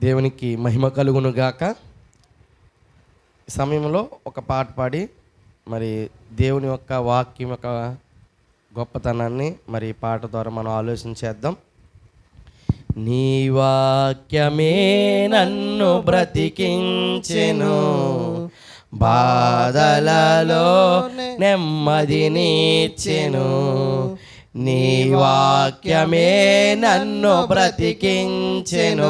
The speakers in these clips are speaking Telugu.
దేవునికి మహిమ కలుగును గాక ఈ సమయంలో ఒక పాట పాడి మరి దేవుని యొక్క వాక్యం యొక్క గొప్పతనాన్ని మరి పాట ద్వారా మనం ఆలోచన చేద్దాం. నీ వాక్యమే నన్ను బ్రతికించెను బాధలలో నెమ్మదినిచ్చెను నీ వాక్యమే నన్ను బ్రతికించెను.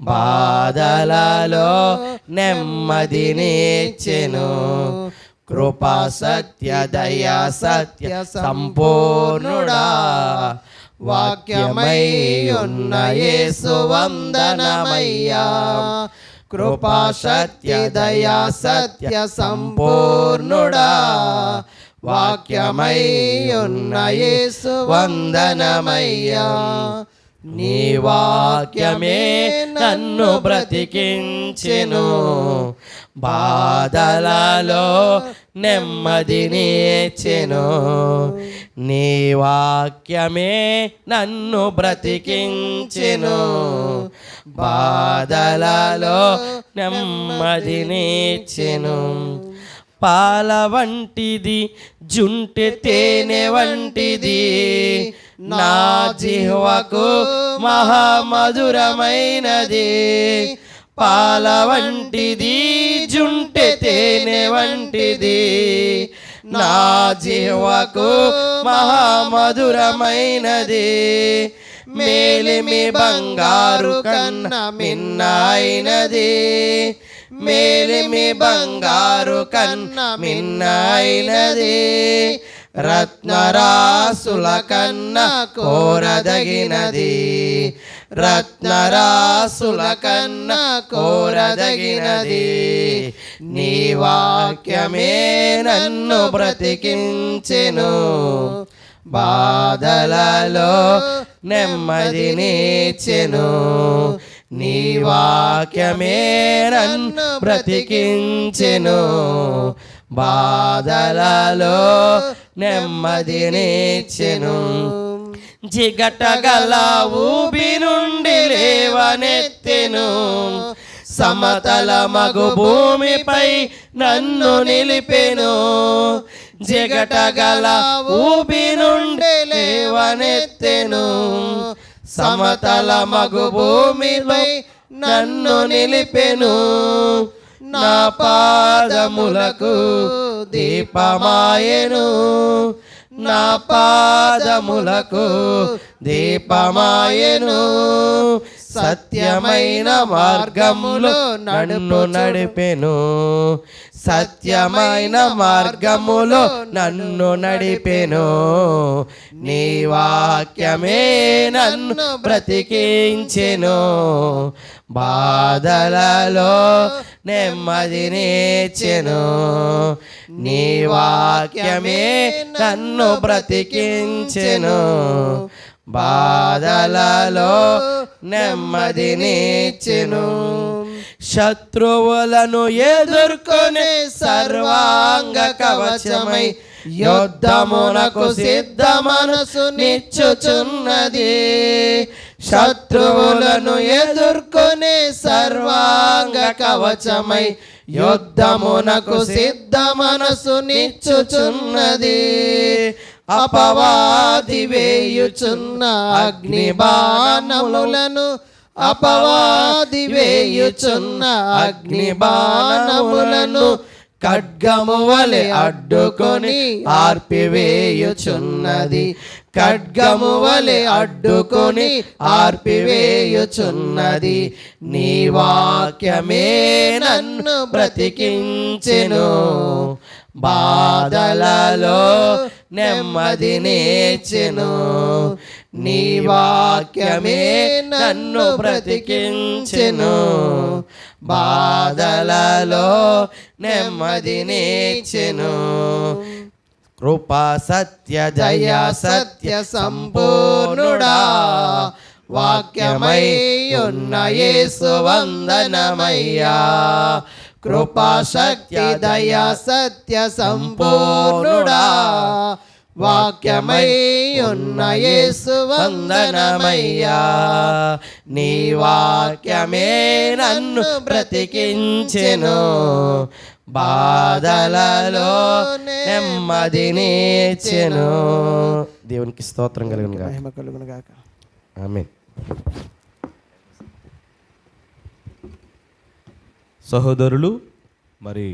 బాధలలో నెమ్మదినిచ్చెను కృపా సత్య దయా సత్య సంపూర్ణుడా. వాక్యమై ఉన్న యేసు వందనమయ్యా. కృపా సత్య దయా సత్య సంపూర్ణుడా. వాక్యమై ఉన్న యేసు వందనమయ్యా. నీ వాక్యమే నన్ను బ్రతికించెను. బాధలలో నెమ్మదినిచ్చెను నీ వాక్యమే నన్ను బ్రతికించెను. బాధలలో నెమ్మదినిచ్చెను పాల వంటిది జుంటె తేనె వంటిది. నా జిహ్వకు మహామధురమైనది. పాల వంటిది జుంటె తేనె వంటిది. నా జిహ్వకు మహామధురమైనది. మేలిమి బంగారు కన్న మిన్నైనది. మేలిమి బంగారు కన్న మిన్నైనది. రత్నరాసుల కన్న కోరదగినది. రత్నరాసుల కన్న కోరదగినది. నీ వాక్యమే నన్ను బ్రతికించెను. బాధలలో నెమ్మదినిచ్చెను నీ వాక్యమే నన్ను బ్రతికించెను. బాధలలో నెమ్మదినిచ్చెను జిగటగల ఊబి నుండి లేవనెత్తెను. సమతల మగు భూమిపై నన్ను నిలిపెను. జిగటగల ఊబి నుండి లేవనెత్తెను. సమతల మగు భూమిపై నన్ను నిలిపెను. నా పాదములకు దీపమాయెను. నా పాదములకు దీపమాయెను. సత్యమైన మార్గములో నన్ను నడిపెను. సత్యమైన మార్గములో నన్ను నడిపెను. వాక్యమే నన్ను బ్రతికించెను. బాధలలో నేచెను. నీ వాక్యమే నన్ను బ్రతికించెను. బాధలలో నేచెను. శత్రువులను ఎదుర్కొనే సర్వాంగ కవచమై యుద్ధమునకు సిద్ధ మనసు నిచ్చుచున్నది. శత్రువులను ఎదుర్కొనే సర్వాంగ కవచమై యుద్ధమునకు సిద్ధ మనసు నిచ్చుచున్నది. అపవాది వేయుచున్న అగ్ని బాణములను అపవాది వేయుచున్న అగ్ని బాణములను ఖడ్గము వలె అడ్డుకొని ఆర్పివేయుచున్నది. ఖడ్గము వలె అడ్డుకొని ఆర్పివేయుచున్నది. నీ వాక్యమే నన్ను బ్రతికించెను. బాధలలో నెమ్మదినిచ్చెను నీ వాక్యమే నన్ను బ్రతికించెను. బాధలలో నెమ్మదినిచ్చెను కృపా సత్య జయ సత్య సంపూర్ణుడా. వాక్యమై ఉన్న యేసు వందనమయ్యా. కృపా సత్య దయ సత్య సంపూర్ణుడా వాక్యమై ఉన్న యేసు వందనమయ్యా. నీ వాక్యమే నన్ను బ్రతికించెను. బాధలలో నెమ్మదినిచ్చెను దేవునికి స్తోత్రం కలిగిన గాక మహిమ కలుగును గాక ఆమేన్. సహోదరులు మరి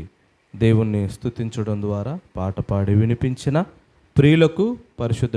దేవుణ్ణి స్తుతించడం ద్వారా పాట పాడి వినిపించిన ప్రియులకు పరిశుద్ధ